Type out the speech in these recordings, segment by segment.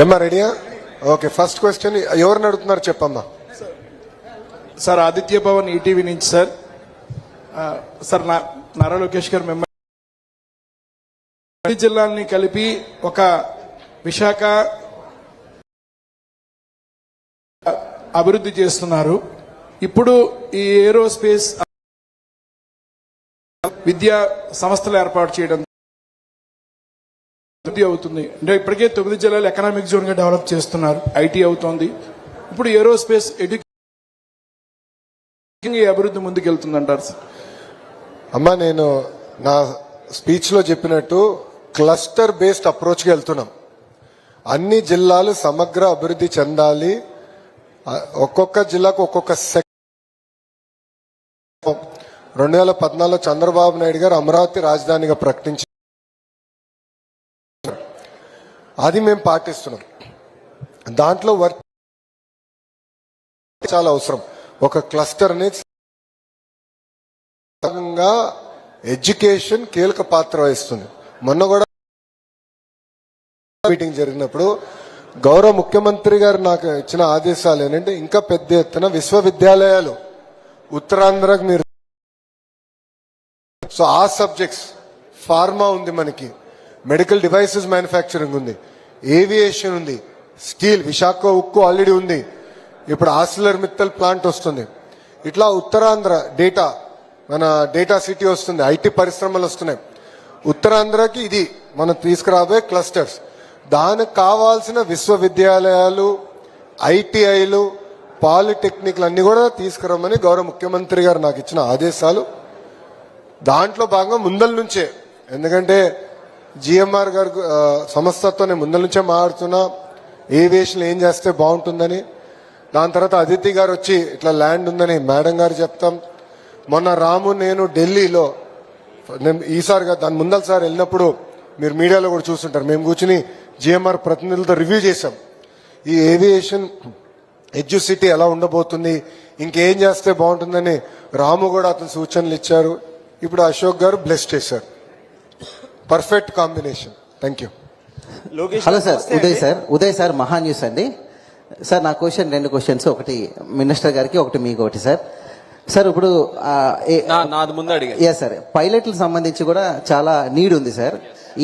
ఏమ్మా రెడీయా okay first question ఎవరిని అడుగుతున్నారు చెప్పమ్మా. సార్ ఆదిత్య భవన్ ఈటీవీ నుంచి సార్. సార్ నా నారా లోకేష్ గారు మిమ్మల్ని అన్ని జిల్లాల్ని కలిపి ఒక విశాఖ అభివృద్ధి చేస్తున్నారు. ఇప్పుడు ఈ ఏరోస్పేస్ విద్యా సంస్థలు ఏర్పాటు చేయడం అభివృద్ధి అవుతుంది. అంటే ఇప్పటికే తొమ్మిది జిల్లాలు ఎకనామిక్ జోన్గా డెవలప్ చేస్తున్నారు. ఐటీ అవుతోంది. ఇప్పుడు ఏరోస్పేస్ ఎడ్యుకేషన్ అభివృద్ధి అభివృద్ధి ముందుకెళ్తుందంటారు సార్. అమ్మా నేను నా స్పీచ్లో చెప్పినట్టు క్లస్టర్ బేస్డ్ అప్రోచ్కి వెళ్తున్నాం. అన్ని జిల్లాలు సమగ్ర అభివృద్ధి చెందాలి. ఒక్కొక్క జిల్లాకు ఒక్కొక్క సెక్ రెండు వేల పద్నాలుగులో చంద్రబాబు నాయుడు గారు అమరావతి రాజధానిగా ప్రకటించి అది మేము పాటిస్తున్నాం. దాంట్లో వర్క్ చాలా అవసరం. ఒక క్లస్టర్ అనేది భాగంగా ఎడ్యుకేషన్ కీలక పాత్ర వహిస్తుంది. మొన్న కూడా మీటింగ్ జరిగినప్పుడు గౌరవ ముఖ్యమంత్రి గారు నాకు ఇచ్చిన ఆదేశాలు ఏంటంటే ఇంకా పెద్ద ఎత్తున విశ్వవిద్యాలయాలు ఉత్తరాంధ్రకు మీరు సో ఆ సబ్జెక్ట్స్ ఫార్మా ఉంది మనకి. మెడికల్ డివైసెస్ మ్యానుఫ్యాక్చరింగ్ ఉంది ఏవియేషన్ ఉంది స్టీల్ విశాఖ ఉక్కు ఆల్రెడీ ఉంది. ఇప్పుడు ఆసిలర్ మిత్తల్ ప్లాంట్ వస్తుంది. ఇట్లా ఉత్తరాంధ్ర డేటా మన డేటా సిటీ వస్తుంది ఐటీ పరిశ్రమలు వస్తున్నాయి. ఉత్తరాంధ్రకి ఇది మనం తీసుకురాబోయే క్లస్టర్స్. దానికి కావాల్సిన విశ్వవిద్యాలయాలు ఐటీఐలు పాలిటెక్నిక్లు అన్ని కూడా తీసుకురమ్మని గౌరవ ముఖ్యమంత్రి గారు నాకు ఇచ్చిన ఆదేశాలు. దాంట్లో భాగంగా ముందల నుంచే ఎందుకంటే జిఎంఆర్ గారు సంస్థతో నేను ముందల నుంచే మాట్లాడుతున్నా. ఏవియేషన్ ఏం చేస్తే బాగుంటుందని. దాని తర్వాత అదితి గారు వచ్చి ఇట్లా ల్యాండ్ ఉందని మేడం గారు చెప్తాం. మొన్న రాము నేను ఢిల్లీలో నేను ఈసారి దాని ముందలసారి వెళ్ళినప్పుడు మీరు మీడియాలో కూడా చూస్తుంటారు. మేము కూర్చుని జిఎంఆర్ ప్రతినిధులతో రివ్యూ చేశాం. ఈ ఏవియేషన్ ఎడ్యుసిటీ ఎలా ఉండబోతుంది ఇంకేం చేస్తే బాగుంటుందని రాము కూడా అతను సూచనలు ఇచ్చారు. ఇప్పుడు అశోక్ గారు బ్లెస్ చేశారు. Perfect combination thank you Lokesh hello sir Uday. Sir Uday sir Maha news అండి. సార్ నా క్వశ్చన్ రెండు క్వశ్చన్స్ ఒకటి మినిస్టర్ గారికి ఒకటి మీకు ఒకటి సార్. సార్ ఇప్పుడు నా నాది ముందు అడిగా ఎస్ సార్ పైలట్లకు సంబంధించి కూడా చాలా నీడ్ ఉంది సార్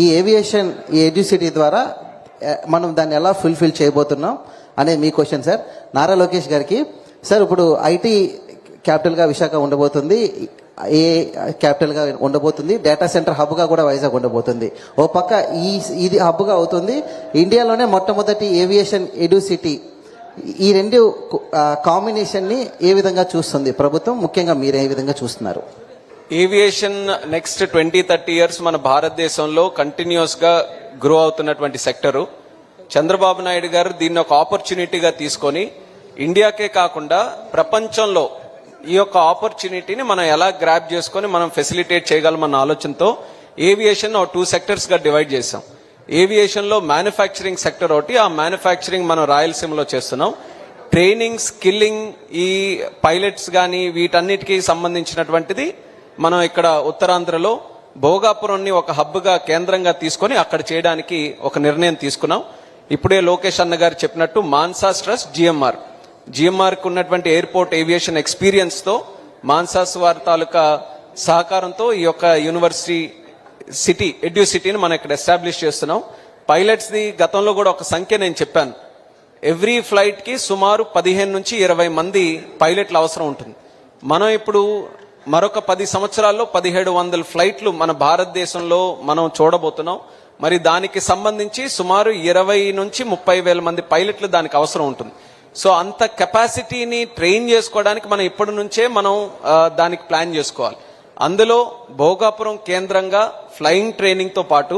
ఈ ఏవియేషన్ ఈ ఎడ్యుసిటీ ద్వారా మనం దాన్ని ఎలా ఫుల్ఫిల్ చేయబోతున్నాం అనేది మీ క్వశ్చన్ సార్ నారా లోకేష్ గారికి సార్ ఇప్పుడు ఐటీ క్యాపిటల్గా విశాఖ ఉండబోతుంది. ఏ క్యాపిటల్గా ఉండబోతుంది? డేటా సెంటర్ హబ్గా కూడా వైజాగ్ ఉండబోతుంది. ఓ పక్క ఈ ఇది హబ్గా అవుతుంది. ఇండియాలోనే మొట్టమొదటి ఏవియేషన్ ఎడ్యుసిటీ ఈ రెండు కాంబినేషన్ని ఏ విధంగా చూస్తుంది ప్రభుత్వం? ముఖ్యంగా మీరు ఏ విధంగా చూస్తున్నారు? Aviation next twenty thirty years మన భారతదేశంలో కంటిన్యూస్గా గ్రో అవుతున్నటువంటి సెక్టరు చంద్రబాబు నాయుడు గారు దీన్ని ఒక ఆపర్చునిటీగా తీసుకొని ఇండియాకే కాకుండా ప్రపంచంలో ఈ యొక్క ఆపర్చునిటీని మనం ఎలా గ్రాప్ చేసుకొని మనం ఫెసిలిటేట్ చేయగలమన్న ఆలోచనతో ఏవియేషన్ టూ సెక్టర్స్గా డివైడ్ చేసాం ఏవియేషన్లో మ్యానుఫ్యాక్చరింగ్ సెక్టర్ ఒకటి ఆ మ్యానుఫ్యాక్చరింగ్ మనం రాయలసీమలో చేస్తున్నాం. ట్రైనింగ్ స్కిల్లింగ్ ఈ పైలట్స్ కానీ వీటన్నిటికీ సంబంధించినటువంటిది మనం ఇక్కడ ఉత్తరాంధ్రలో భోగాపురంని ఒక హబ్గా కేంద్రంగా తీసుకొని అక్కడ చేయడానికి ఒక నిర్ణయం తీసుకున్నాం. ఇప్పుడే లోకేష్ అన్న గారు చెప్పినట్టు మాన్సాస్ ట్రస్ట్ జిఎంఆర్ జిఎంఆర్కి ఉన్నటువంటి ఎయిర్పోర్ట్ ఏవియేషన్ ఎక్స్పీరియన్స్తో మాన్సాస్ వారి తాలూకా సహకారంతో ఈ యొక్క యూనివర్సిటీ సిటీ ఎడ్యూ సిటీని మనం ఇక్కడ ఎస్టాబ్లిష్ చేస్తున్నాం. పైలట్స్ది గతంలో కూడా ఒక సంఖ్య నేను చెప్పాను. ఎవ్రీ ఫ్లైట్కి సుమారు పదిహేను నుంచి ఇరవై మంది పైలట్లు అవసరం ఉంటుంది. మనం ఇప్పుడు మరొక పది సంవత్సరాల్లో పదిహేడు వందల ఫ్లైట్లు మన భారతదేశంలో మనం చూడబోతున్నాం. మరి దానికి సంబంధించి సుమారు ఇరవై నుంచి ముప్పై వేల మంది పైలట్లు దానికి అవసరం ఉంటుంది. సో అంత కెపాసిటీని ట్రైన్ చేసుకోవడానికి మనం ఇప్పటి నుంచే మనం దానికి ప్లాన్ చేసుకోవాలి. అందులో భోగాపురం కేంద్రంగా ఫ్లయింగ్ ట్రైనింగ్తో పాటు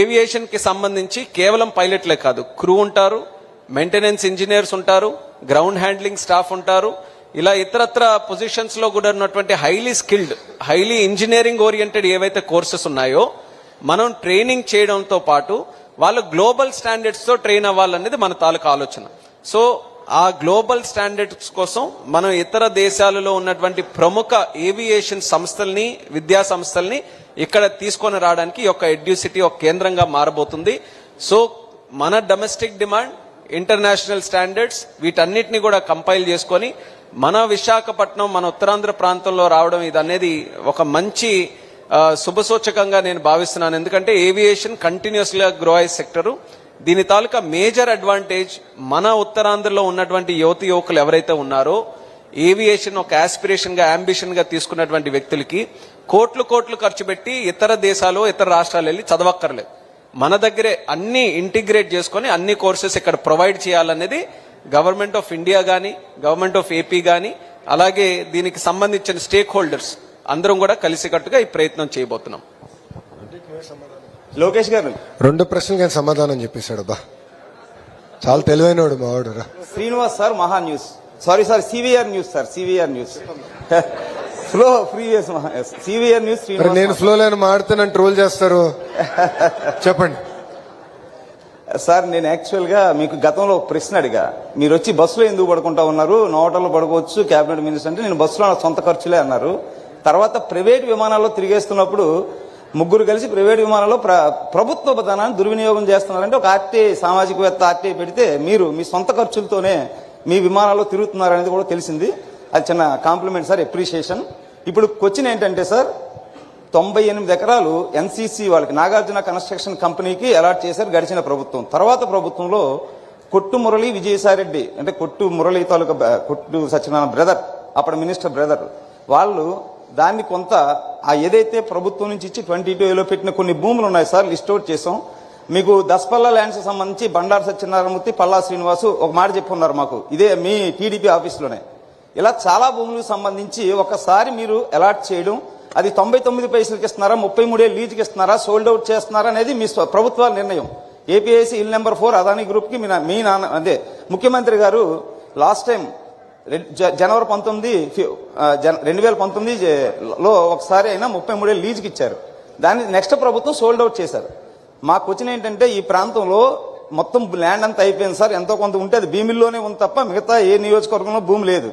ఏవియేషన్కి సంబంధించి కేవలం పైలట్లే కాదు క్రూ ఉంటారు మెయింటెనెన్స్ ఇంజనీర్స్ ఉంటారు గ్రౌండ్ హ్యాండ్లింగ్ స్టాఫ్ ఉంటారు ఇలా ఇతరత్ర పొజిషన్స్లో కూడా ఉన్నటువంటి highly skilled highly engineering oriented ఏవైతే కోర్సెస్ ఉన్నాయో మనం ట్రైనింగ్ చేయడంతో పాటు వాళ్ళు గ్లోబల్ స్టాండర్డ్స్తో ట్రైన్ అవ్వాలనేది మన తాలూకా ఆలోచన. సో ఆ గ్లోబల్ స్టాండర్డ్స్ కోసం మనం ఇతర దేశాలలో ఉన్నటువంటి ప్రముఖ ఏవియేషన్ సంస్థల్ని విద్యా సంస్థల్ని ఇక్కడ తీసుకొని రావడానికి ఒక ఎడ్యూసిటీ ఒక కేంద్రంగా మారబోతుంది. సో మన డొమెస్టిక్ డిమాండ్ ఇంటర్నేషనల్ స్టాండర్డ్స్ వీటన్నిటిని కూడా కంపైల్ చేసుకొని మన విశాఖపట్నం మన ఉత్తరాంధ్ర ప్రాంతంలో రావడం ఇది అనేది ఒక మంచి శుభసూచకంగా నేను భావిస్తున్నాను. ఎందుకంటే ఏవియేషన్ కంటిన్యూస్గా గ్రో అయ్యే సెక్టరు దీని తాలూకా మేజర్ అడ్వాంటేజ్ మన ఉత్తరాంధ్రలో ఉన్నటువంటి యువతి యువకులు ఎవరైతే ఉన్నారో ఏవియేషన్ ఒక ఆస్పిరేషన్గా అంబిషన్గా తీసుకున్నటువంటి వ్యక్తులకి కోట్లు కోట్లు ఖర్చు పెట్టి ఇతర దేశాలు ఇతర రాష్ట్రాలు వెళ్ళి చదవక్కర్లేదు. మన దగ్గరే అన్ని ఇంటిగ్రేట్ చేసుకొని అన్ని కోర్సెస్ ఇక్కడ ప్రొవైడ్ చేయాలనేది గవర్నమెంట్ ఆఫ్ ఇండియా కానీ గవర్నమెంట్ ఆఫ్ ఏపీ కానీ అలాగే దీనికి సంబంధించిన స్టేక్ హోల్డర్స్ అందరం కూడా కలిసికట్టుగా ఈ ప్రయత్నం చేయబోతున్నాం. లోకేష్ గారు. రెండు ప్రశ్నలకి ఆయన సమాధానం చెప్పేశాడు బా. చాలా తెలివైనవాడు మా వాడు రా. Srinivas sir Maha news. Sorry sir CVR news sir CVR news. Flow previous Maha CVR news Srinivas నేను ఫ్లో లైన్ మాడితే నన్ను ట్రోల్ చేస్తారు? చెప్పండి. సార్ నేను యాక్చువల్గా మీకు గతంలో ఒక ప్రశ్న అడిగా. మీరు వచ్చి బస్సులో ఎందుకు పడుకుంటా ఉన్నారు? నోటల్లో పడుకోవచ్చు కేబినెట్ మినిస్టర్ అంటే నేను బస్సులో సొంత ఖర్చులే అన్నారు. తర్వాత ప్రైవేట్ విమానాల్లో తిరిగేస్తున్నప్పుడు ముగ్గురు కలిసి ప్రైవేట్ విమానాల్లో ప్ర ప్రభుత్వ ధనాన్ని దుర్వినియోగం చేస్తున్నారంటే ఒక ఆర్టీ సామాజికవేత్త ఆర్టీ పెడితే మీరు మీ సొంత ఖర్చులతోనే మీ విమానాల్లో తిరుగుతున్నారనేది కూడా తెలిసింది. అది చిన్న కాంప్లిమెంట్ సార్ ఎప్రిషియేషన్ ఇప్పుడు క్వశ్చన్ ఏంటంటే సార్ తొంభై ఎనిమిది ఎకరాలు ఎన్సీసీ వాళ్ళకి నాగార్జున కన్స్ట్రక్షన్ కంపెనీకి అలాట్ చేశారు గడిచిన ప్రభుత్వం. తర్వాత ప్రభుత్వంలో కొట్టు మురళి విజయసాయిరెడ్డి అంటే కొట్టు మురళి తాలూకా కొట్టు సత్యనారాయణ బ్రదర్ అప్పుడు మినిస్టర్ బ్రదర్ వాళ్ళు దాన్ని కొంత ఆ ఏదైతే ప్రభుత్వం నుంచి ఇచ్చి ట్వంటీ టూలో పెట్టిన కొన్ని భూములు ఉన్నాయి సార్ లిస్ట్ అవుట్ చేసాం. మీకు దస్పల్ల ల్యాండ్స్ సంబంధించి బండారు సత్యనారాయణమూర్తి పల్లా శ్రీనివాసు ఒక మాట చెప్పున్నారు మాకు. ఇదే మీ టీడీపీ ఆఫీస్లోనే. ఇలా చాలా భూములకు సంబంధించి ఒకసారి మీరు అలాట్ చేయడం అది తొంభై తొమ్మిది పైసలకి ఇస్తున్నారా ముప్పై మూడే లీజుకి ఇస్తున్నారా సోల్డ్ అవుట్ చేస్తున్నారా అనేది మీ ప్రభుత్వ నిర్ణయం. ఏపీఐసి ఇల్ నెంబర్ ఫోర్ అదానీ గ్రూప్కి మీ మీ నాన్న అదే ముఖ్యమంత్రి గారు లాస్ట్ టైం జనవరి పంతొమ్మిది రెండు వేల పంతొమ్మిది లో ఒకసారి అయినా ముప్పై మూడే లీజుకి ఇచ్చారు. దాన్ని నెక్స్ట్ ప్రభుత్వం సోల్డ్ అవుట్ చేశారు. మాకు వచ్చిన ఏంటంటే ఈ ప్రాంతంలో మొత్తం ల్యాండ్ అంతా అయిపోయింది సార్. ఎంతో కొంత ఉంటే అది భీమిల్లోనే ఉంది తప్ప మిగతా ఏ నియోజకవర్గంలో భూమి లేదు.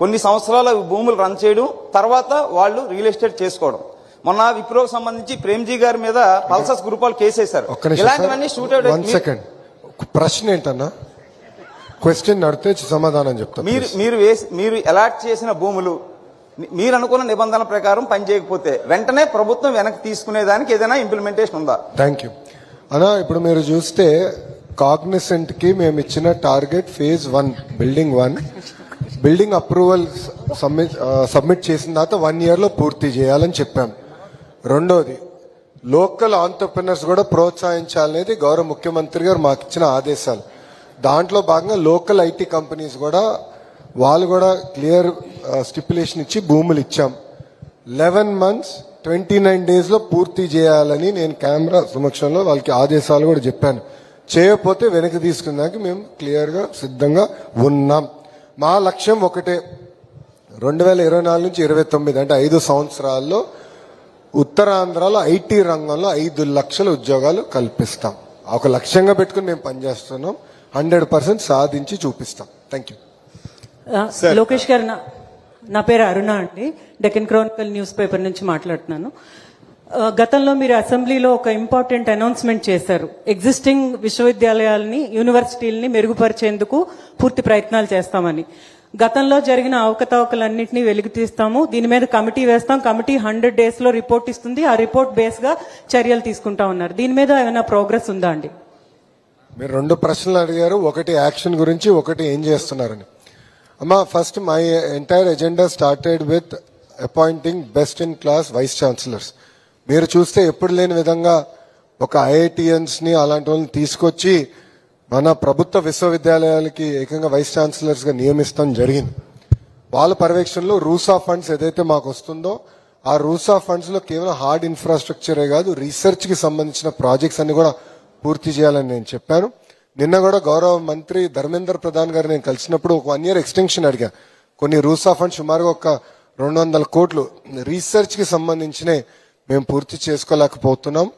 కొన్ని సంవత్సరాలు భూములు రన్ చేయడం తర్వాత వాళ్ళు రియల్ ఎస్టేట్ చేసుకోవడం. మొన్న విప్రోకి సంబంధించి ప్రేమ్జీ గారి మీద పల్సస్ గ్రూప్ వాళ్ళు కేసేశారు. ఇలాంటివన్నీ షూట్ అవుట్ ప్రశ్న ఏంటన్నా? క్వశ్చన్ నడితే సమాధానం చెప్తాను మీరు మీరు వేసి మీరు అలాట్ చేసిన భూములు మీరు అనుకున్న నిబంధనల ప్రకారం పనిచేయకపోతే వెంటనే ప్రభుత్వం వెనక్కి తీసుకునేదానికి ఏదైనా ఇంప్లిమెంటేషన్ ఉందా? థ్యాంక్ యూ అన్నా ఇప్పుడు మీరు చూస్తే కాగ్నిసెంట్కి మేము ఇచ్చిన target phase one building one building approval submit submit చేసిన తర్వాత వన్ ఇయర్లో పూర్తి చేయాలని చెప్పాం. రెండోది లోకల్ ఆంటర్ప్రినర్స్ కూడా ప్రోత్సహించాలనేది గౌరవ ముఖ్యమంత్రి గారు మాకు ఇచ్చిన ఆదేశాలు. దాంట్లో భాగంగా లోకల్ ఐటీ కంపెనీస్ కూడా వాళ్ళు కూడా క్లియర్ స్టిపులేషన్ ఇచ్చి భూములు ఇచ్చాం. లెవెన్ మంత్స్ ట్వంటీ నైన్ డేస్లో పూర్తి చేయాలని నేను కెమెరా సమక్షంలో వాళ్ళకి ఆదేశాలు కూడా చెప్పాను. చేయకపోతే వెనక్కి తీసుకున్నాక మేము క్లియర్గా సిద్ధంగా ఉన్నాం. మా లక్ష్యం ఒకటే. రెండు వేల ఇరవై నాలుగు నుంచి ఇరవై తొమ్మిది అంటే ఐదు సంవత్సరాల్లో ఉత్తరాంధ్రలో ఐటీ రంగంలో ఐదు లక్షల ఉద్యోగాలు కల్పిస్తాం. ఒక లక్ష్యంగా పెట్టుకుని మేము పనిచేస్తున్నాం. హండ్రెడ్ పర్సెంట్ సాధించి చూపిస్తాం. థ్యాంక్ యూ లోకేష్ గారు నా నా పేరు అరుణ అండి. డెక్కన్ క్రానికల్ న్యూస్ పేపర్ నుంచి మాట్లాడుతున్నాను. గతంలో మీరు అసెంబ్లీలో ఒక ఇంపార్టెంట్ అనౌన్స్మెంట్ చేశారు. ఎగ్జిస్టింగ్ విశ్వవిద్యాలయాలని యూనివర్సిటీలని మెరుగుపరిచేందుకు పూర్తి ప్రయత్నాలు చేస్తామని. గతంలో జరిగిన అవకతవకలన్నింటినీ వెలుగు తీస్తాము. దీని మీద కమిటీ వేస్తాం. కమిటీ హండ్రెడ్ డేస్లో రిపోర్ట్ ఇస్తుంది. ఆ రిపోర్ట్ బేస్గా చర్యలు తీసుకుంటా ఉన్నారు. దీని మీద ఏమైనా ప్రోగ్రెస్ ఉందా అండి? మీరు రెండు ప్రశ్నలు అడిగారు ఒకటి యాక్షన్ గురించి ఒకటి ఏం చేస్తున్నారని. అమ్మ first my entire agenda started with appointing best in class vice chancellors మీరు చూస్తే ఎప్పుడు లేని విధంగా ఒక ఐఐటిఎన్స్ని అలాంటి వాళ్ళని తీసుకొచ్చి మన ప్రభుత్వ విశ్వవిద్యాలయాలకి ఏకంగా వైస్ ఛాన్సలర్స్గా నియమిస్తాం జరిగింది. వాళ్ళ పర్యవేక్షణలో రూసా ఫండ్స్ ఏదైతే మాకు వస్తుందో ఆ రూసా ఆఫ్ ఫండ్స్లో కేవలం హార్డ్ ఇన్ఫ్రాస్ట్రక్చరే కాదు రీసెర్చ్కి సంబంధించిన ప్రాజెక్ట్స్ అన్ని కూడా పూర్తి చేయాలని నేను చెప్పాను. నిన్న కూడా గౌరవ మంత్రి ధర్మేంద్ర ప్రధాన్ గారు నేను కలిసినప్పుడు ఒక వన్ ఇయర్ ఎక్స్టెన్షన్ అడిగా. కొన్ని రూల్స్ ఆఫ్ ఫండ్స్ సుమారుగా ఒక రెండు వందల కోట్లు రీసెర్చ్కి సంబంధించినే మేము పూర్తి చేసుకోలేకపోతున్నాం.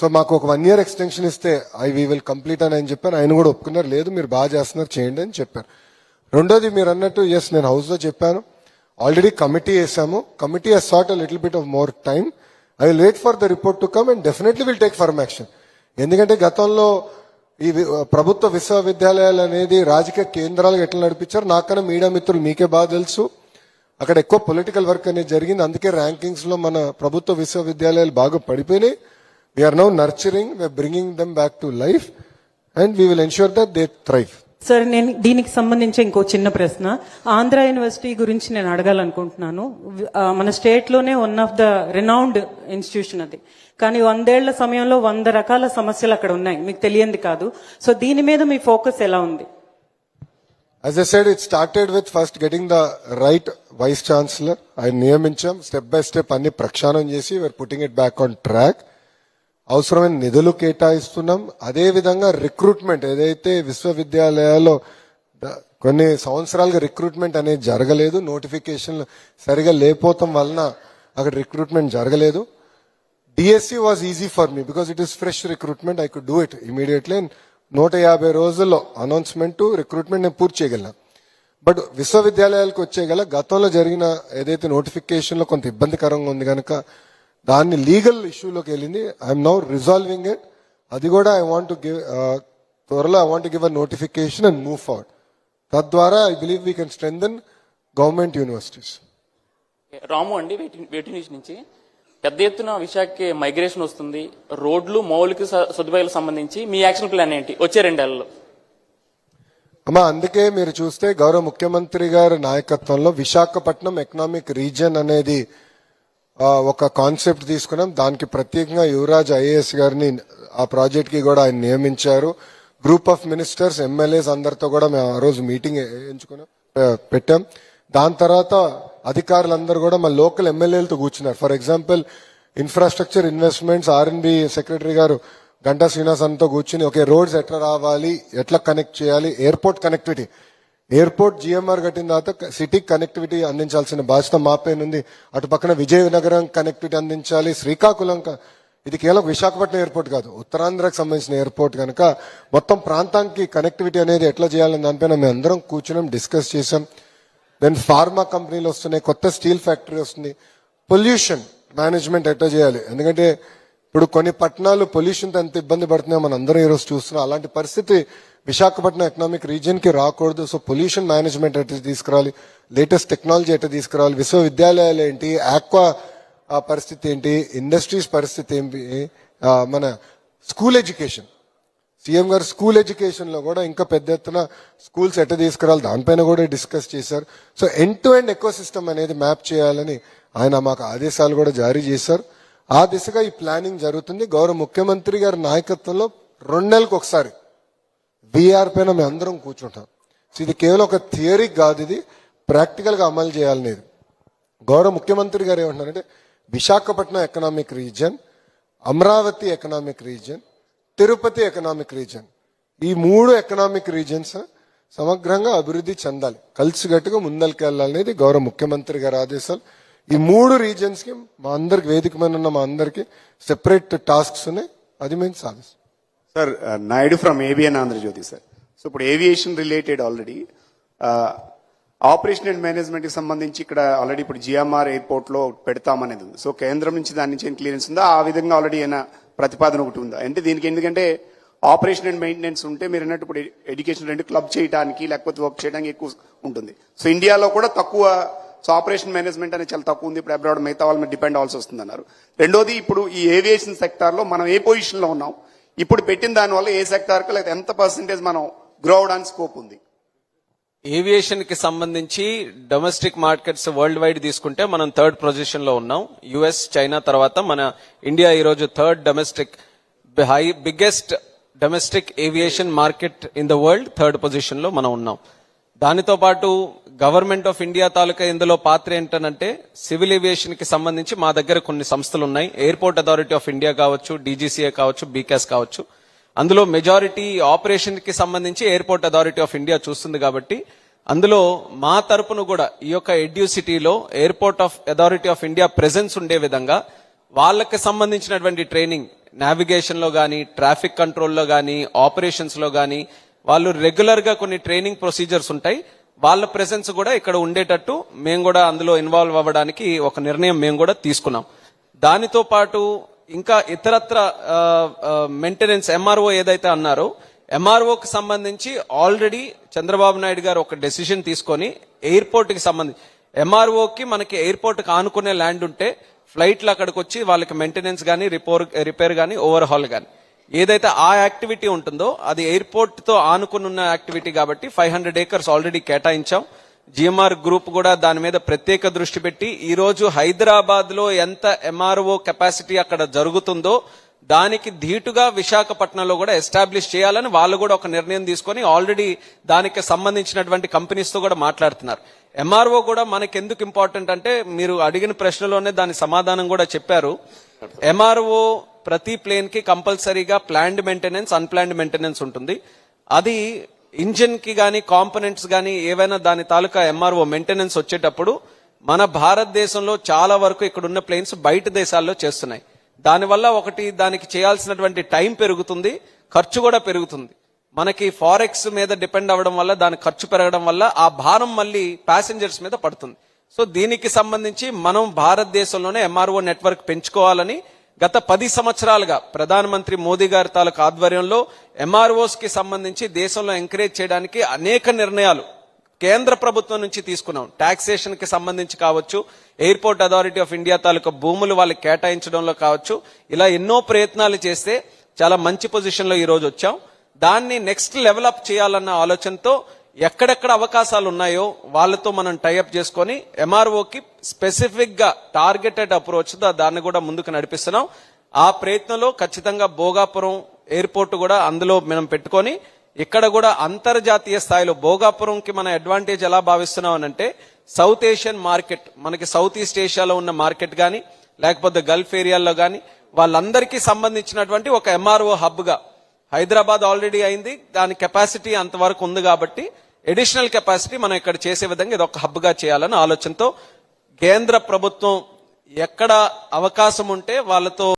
సో మాకు ఒక వన్ ఇయర్ ఎక్స్టెన్షన్ ఇస్తే ఐ వీ విల్ కంప్లీట్ అని ఆయన చెప్పాను ఆయన కూడా ఒప్పుకున్నారు. లేదు మీరు బాగా చేస్తున్నారు చేయండి అని చెప్పారు. రెండోది మీరు అన్నట్టు ఎస్ నేను హౌస్లో చెప్పాను. ఆల్రెడీ కమిటీ వేసాము. Committee has sought little bit of more time I will wait for the report to come and definitely will take firm action ఎందుకంటే గతంలో ఈ ప్రభుత్వ విశ్వవిద్యాలయాలు అనేది రాజకీయ కేంద్రాలు ఎట్లా నడిపించారు నాకన్నా మీడియా మిత్రులు మీకే బాగా తెలుసు. అక్కడ ఎక్కువ పొలిటికల్ వర్క్ అనేది జరిగింది. అందుకే ర్యాంకింగ్స్లో మన ప్రభుత్వ విశ్వవిద్యాలయాలు బాగా పడిపోయినాయి. We're now nurturing we're bringing them back to life and we will ensure that they thrive sir నేను దీనికి సంబంధించి ఇంకో చిన్న ప్రశ్న. ఆంధ్ర యూనివర్సిటీ గురించి నేను అడగాలనుకుంటున్నాను. మన స్టేట్లోనే one of the renowned institution అది. కానీ వందేళ్ళ సమయంలో వంద రకాల సమస్యలు అక్కడ ఉన్నాయి. మీకు తెలియంది కాదు. సో దీని మీద మీ ఫోకస్ ఎలా ఉంది? As I said, it started with first getting the right vice chancellor. ఆయన నియమించాం స్టెప్ బై స్టెప్ అన్ని ప్రక్షాళన చేసి we're putting it back on track అవసరమైన నిధులు కేటాయిస్తున్నాం. అదే విధంగా రిక్రూట్మెంట్ ఏదైతే విశ్వవిద్యాలయాల్లో కొన్ని సంవత్సరాలుగా రిక్రూట్మెంట్ అనేది జరగలేదు నోటిఫికేషన్లు సరిగా లేకపోవటం వలన అక్కడ రిక్రూట్మెంట్ జరగలేదు. DSC was easy for me because it is fresh recruitment I could do it immediately నూట యాభై రోజుల్లో అనౌన్స్మెంట్ రిక్రూట్మెంట్ నేను పూర్తి చేయగలను బట్ విశ్వవిద్యాలయాలకు వచ్చేగల గతంలో జరిగిన ఏదైతే నోటిఫికేషన్లో కొంత ఇబ్బందికరంగా ఉంది కనుక దాన్ని లీగల్ ఇష్యూలోకి వెళ్ళింది. ఐఎమ్ నౌ రిజాల్వింగ్ ఇట్ అది కూడా ఐ వాంట్ గివ్ త్వరలో I want give a notification and move forward తద్వారా I believe we can strengthen government universities Ramu అండి వెయిటింగ్ నుంచి? పెద్ద ఎత్తున విశాఖకి మైగ్రేషన్ వస్తుంది. రోడ్లు మౌలిక స- సదుపాయాలకు సంబంధించి మీ యాక్షన్ ప్లాన్ ఏంటి? వచ్చే రెండేళ్ళలో. అమ్మా అందుకే మీరు చూస్తే గౌరవ ముఖ్యమంత్రి గారి నాయకత్వంలో విశాఖపట్నం ఎకనామిక్ రీజియన్ అనేది ఒక కాన్సెప్ట్ తీసుకున్నాం. దానికి ప్రత్యేకంగా యువరాజ్ ఐఏఎస్ గారిని ఆ ప్రాజెక్ట్కి కూడా ఆయన నియమించారు. గ్రూప్ ఆఫ్ మినిస్టర్స్ ఎమ్మెల్యేస్ అందరితో కూడా మేము ఆ రోజు మీటింగ్ ఎంచుకున్నాం పెట్టాం. దాని తర్వాత అధికారులందరూ కూడా మా లోకల్ ఎమ్మెల్యేలతో కూర్చున్నారు. For example infrastructure investments RNB secretary గారు గంటా శ్రీనివాస్ అంతా కూర్చుని ఓకే రోడ్స్ ఎట్లా రావాలి? ఎట్లా కనెక్ట్ చేయాలి? ఎయిర్పోర్ట్ కనెక్టివిటీ ఎయిర్పోర్ట్ జిఎంఆర్ కట్టిన తర్వాత సిటీకి కనెక్టివిటీ అందించాల్సిన బాధ్యత మా పైన ఉంది. అటు పక్కన విజయనగరం కనెక్టివిటీ అందించాలి. శ్రీకాకుళం ఇది కేవలం విశాఖపట్నం ఎయిర్పోర్ట్ కాదు. ఉత్తరాంధ్రకు సంబంధించిన ఎయిర్పోర్ట్ కనుక మొత్తం ప్రాంతానికి కనెక్టివిటీ అనేది ఎట్లా చేయాలని దానిపైన మేము అందరం కూర్చున్నాం డిస్కస్ చేసాం దెన్ ఫార్మా కంపెనీలు వస్తున్నాయి కొత్త స్టీల్ ఫ్యాక్టరీ వస్తుంది. పొల్యూషన్ మేనేజ్మెంట్ ఎట్లా చేయాలి? ఎందుకంటే ఇప్పుడు కొన్ని పట్టణాలు పొల్యూషన్తో ఎంత ఇబ్బంది పడుతున్నాయో మనం అందరం ఈరోజు చూస్తున్నాం. అలాంటి పరిస్థితి విశాఖపట్నం ఎకనామిక్ రీజియన్కి రాకూడదు. సో పొల్యూషన్ మేనేజ్మెంట్ ఎట్లా తీసుకురావాలి? లేటెస్ట్ టెక్నాలజీ ఎట్లా తీసుకురావాలి? విశ్వవిద్యాలయాలు ఏంటి? ఆక్వా పరిస్థితి ఏంటి? ఇండస్ట్రీస్ పరిస్థితి ఏంటి? మన స్కూల్ ఎడ్యుకేషన్ సీఎం గారు స్కూల్ ఎడ్యుకేషన్లో కూడా ఇంకా పెద్ద ఎత్తున స్కూల్స్ ఎట్ట తీసుకురావాలి దానిపైన కూడా డిస్కస్ చేశారు. So end to end ecosystem అనేది మ్యాప్ చేయాలని ఆయన మాకు ఆదేశాలు కూడా జారీ చేశారు. ఆ దిశగా ఈ ప్లానింగ్ జరుగుతుంది. గౌరవ ముఖ్యమంత్రి గారి నాయకత్వంలో రెండు నెలలకు ఒకసారి బీఆర్ పైన మేము అందరం కూర్చుంటాం. సో ఇది కేవలం ఒక థియరీ కాదు ఇది. ప్రాక్టికల్గా అమలు చేయాలనేది గౌరవ ముఖ్యమంత్రి గారు ఏమంటున్నారంటే Visakhapatnam economic region Amaravati economic region Tirupati economic region ఈ మూడు ఎకనామిక్ రీజన్స్ సమగ్రంగా అభివృద్ధి చెందాలి. కలిసిగట్టుగా ముందరికి వెళ్ళాలనేది గౌరవ ముఖ్యమంత్రి గారి ఆదేశాలు. ఈ మూడు రీజన్స్కి మా అందరికి వేదిక మీద ఉన్న మా అందరికి సెపరేట్ టాస్క్స్ ఉన్నాయి. అది మేము సాధిస్తాం. Sir Naidu from ABN Andhrajyothy sir. So ఇప్పుడు aviation related already operation and మేనేజ్మెంట్కి సంబంధించి ఇక్కడ ఆల్రెడీ ఇప్పుడు జిఎంఆర్ ఎయిర్పోర్ట్లో పెడతామనేది ఉంది. సో కేంద్రం నుంచి దాని నుంచి ఏం క్లియరెన్స్ ఉందా? ఆ విధంగా ఆల్రెడీ ఏమైనా ప్రతిపాదన ఒకటి ఉందా? అంటే దీనికి ఎందుకంటే ఆపరేషన్ అండ్ మెయింటెనెన్స్ ఉంటే మీరు అన్నట్టు ఇప్పుడు ఎడ్యుకేషన్ రెండు క్లబ్ చేయడానికి లేకపోతే వర్క్ చేయడానికి ఎక్కువ ఉంటుంది. సో ఇండియాలో కూడా తక్కువ సో ఆపరేషన్ మేనేజ్మెంట్ అనేది చాలా తక్కువ ఉంది. ఇప్పుడు అబ్రాడ్ మిగతా వాళ్ళ మీద డిపెండ్ అవ్వాల్సి వస్తుంది అన్నారు రెండోది ఇప్పుడు ఈ ఏవియేషన్ సెక్టార్లో మనం ఏ పొజిషన్లో ఉన్నాం? ఇప్పుడు పెట్టిన దానివల్ల ఏ సెక్టార్కి లేదా ఎంత పర్సెంటేజ్ మనం గ్రో అవడానికి స్కోప్ ఉంది? ఏవియేషన్కి సంబంధించి డొమెస్టిక్ మార్కెట్స్ వరల్డ్ వైడ్ తీసుకుంటే మనం థర్డ్ పొజిషన్లో ఉన్నాం. యుఎస్ చైనా తర్వాత మన ఇండియా ఈ రోజు third domestic high biggest domestic aviation market in the world third పొజిషన్లో మనం ఉన్నాం. దానితో పాటు గవర్నమెంట్ ఆఫ్ ఇండియా తాలూకా ఇందులో పాత్ర ఏంటనంటే సివిల్ ఏవియేషన్కి సంబంధించి మా దగ్గర కొన్ని సంస్థలు ఉన్నాయి ఎయిర్పోర్ట్ అథారిటీ ఆఫ్ ఇండియా కావచ్చు డీజీసీఏ కావచ్చు బీకాస్ కావచ్చు. అందులో మెజారిటీ ఆపరేషన్కి సంబంధించి ఎయిర్పోర్ట్ అథారిటీ ఆఫ్ ఇండియా చూస్తుంది కాబట్టి అందులో మా తరపున కూడా ఈ యొక్క ఎడ్యూసిటీలో airport of authority of India presence ఉండే విధంగా వాళ్ళకి సంబంధించినటువంటి ట్రైనింగ్ నావిగేషన్లో కానీ ట్రాఫిక్ కంట్రోల్లో కానీ ఆపరేషన్స్లో కానీ వాళ్ళు రెగ్యులర్గా కొన్ని ట్రైనింగ్ ప్రొసీజర్స్ ఉంటాయి. వాళ్ళ ప్రెసెన్స్ కూడా ఇక్కడ ఉండేటట్టు మేము కూడా అందులో ఇన్వాల్వ్ అవ్వడానికి ఒక నిర్ణయం మేము కూడా తీసుకున్నాం. దానితో పాటు ఇంకా ఇతరత్ర మెయింటెనెన్స్ ఎంఆర్ఓ ఏదైతే అన్నారో ఎంఆర్ఓకి సంబంధించి ఆల్రెడీ చంద్రబాబు నాయుడు గారు ఒక డెసిషన్ తీసుకొని ఎయిర్పోర్ట్కి సంబంధించి ఎంఆర్ఓకి మనకి ఎయిర్పోర్ట్కి ఆనుకునే ల్యాండ్ ఉంటే ఫ్లైట్లు అక్కడికి వచ్చి వాళ్ళకి మెయింటెనెన్స్ కానీ రిపోర్ రిపేర్ కానీ ఓవర్హాల్ కానీ ఏదైతే ఆ యాక్టివిటీ ఉంటుందో అది ఎయిర్పోర్ట్తో ఆనుకుని ఉన్న యాక్టివిటీ కాబట్టి ఫైవ్ హండ్రెడ్ ఏకర్స్ ఆల్రెడీ కేటాయించాం. జిఎంఆర్ గ్రూప్ కూడా దాని మీద ప్రత్యేక దృష్టి పెట్టి ఈ రోజు హైదరాబాద్లో ఎంత ఎంఆర్ఓ కెపాసిటీ అక్కడ జరుగుతుందో దానికి ధీటుగా విశాఖపట్నంలో కూడా ఎస్టాబ్లిష్ చేయాలని వాళ్ళు కూడా ఒక నిర్ణయం తీసుకొని ఆల్రెడీ దానికి సంబంధించినటువంటి కంపెనీస్తో కూడా మాట్లాడుతున్నారు. ఎంఆర్ఓ కూడా మనకి ఎందుకు ఇంపార్టెంట్ అంటే మీరు అడిగిన ప్రశ్నలోనే దాని సమాధానం కూడా చెప్పారు. ఎంఆర్ఓ ప్రతి ప్లేన్కి కంపల్సరీగా ప్లాన్డ్ మెయింటెనెన్స్ అన్ప్లాన్డ్ మెయింటెనెన్స్ ఉంటుంది. అది ఇంజిన్కి గానీ కానీ ఏవైనా దాని తాలూకా ఎంఆర్ఓ మెయింటెనెన్స్ వచ్చేటప్పుడు మన భారతదేశంలో చాలా వరకు ఇక్కడ ఉన్న ప్లేన్స్ బయట దేశాల్లో చేస్తున్నాయి. దానివల్ల ఒకటి దానికి చేయాల్సినటువంటి టైం పెరుగుతుంది ఖర్చు కూడా పెరుగుతుంది. మనకి ఫారెక్స్ మీద డిపెండ్ అవ్వడం వల్ల దాని ఖర్చు పెరగడం వల్ల ఆ భారం మళ్ళీ ప్యాసింజర్స్ మీద పడుతుంది. సో దీనికి సంబంధించి మనం భారతదేశంలోనే ఎంఆర్ఓ నెట్వర్క్ పెంచుకోవాలని గత పది సంవత్సరాలుగా ప్రధానమంత్రి మోదీ గారి తాలూకు ఆధ్వర్యంలో ఎంఆర్ఓస్కి సంబంధించి దేశంలో ఎంకరేజ్ చేయడానికి అనేక నిర్ణయాలు కేంద్ర ప్రభుత్వం నుంచి తీసుకున్నాం. టాక్సేషన్కి సంబంధించి కావచ్చు ఎయిర్పోర్ట్ అథారిటీ ఆఫ్ ఇండియా తాలూకా భూములు వాళ్ళకి కేటాయించడంలో కావచ్చు ఇలా ఎన్నో ప్రయత్నాలు చేస్తే చాలా మంచి పొజిషన్లో ఈరోజు వచ్చాం. దాన్ని నెక్స్ట్ లెవెల్ అప్ చేయాలన్న ఆలోచనతో ఎక్కడెక్కడ అవకాశాలు ఉన్నాయో వాళ్ళతో మనం టైఅప్ చేసుకొని ఎంఆర్ఓకి స్పెసిఫిక్గా టార్గెటెడ్ అప్రోచ్ దాన్ని కూడా ముందుకు నడిపిస్తున్నాం. ఆ ప్రయత్నంలో ఖచ్చితంగా భోగాపురం ఎయిర్పోర్ట్ కూడా అందులో మనం పెట్టుకొని ఇక్కడ కూడా అంతర్జాతీయ స్థాయిలో భోగాపురంకి మన అడ్వాంటేజ్ ఎలా భావిస్తున్నాం అంటే సౌత్ ఏషియన్ మార్కెట్ మనకి సౌత్ ఈస్ట్ ఏషియాలో ఉన్న మార్కెట్ కానీ లేకపోతే గల్ఫ్ ఏరియాల్లో కానీ వాళ్ళందరికీ సంబంధించినటువంటి ఒక ఎంఆర్ఓ హబ్గా హైదరాబాద్ ఆల్రెడీ అయింది. దాని కెపాసిటీ అంతవరకు ఉంది కాబట్టి ఎడిషనల్ కెపాసిటీ మనం ఇక్కడ చేసే విధంగా ఇది ఒక హబ్గా చేయాలని ఆలోచనతో కేంద్ర ప్రభుత్వం ఎక్కడ అవకాశం ఉంటే వాళ్ళతో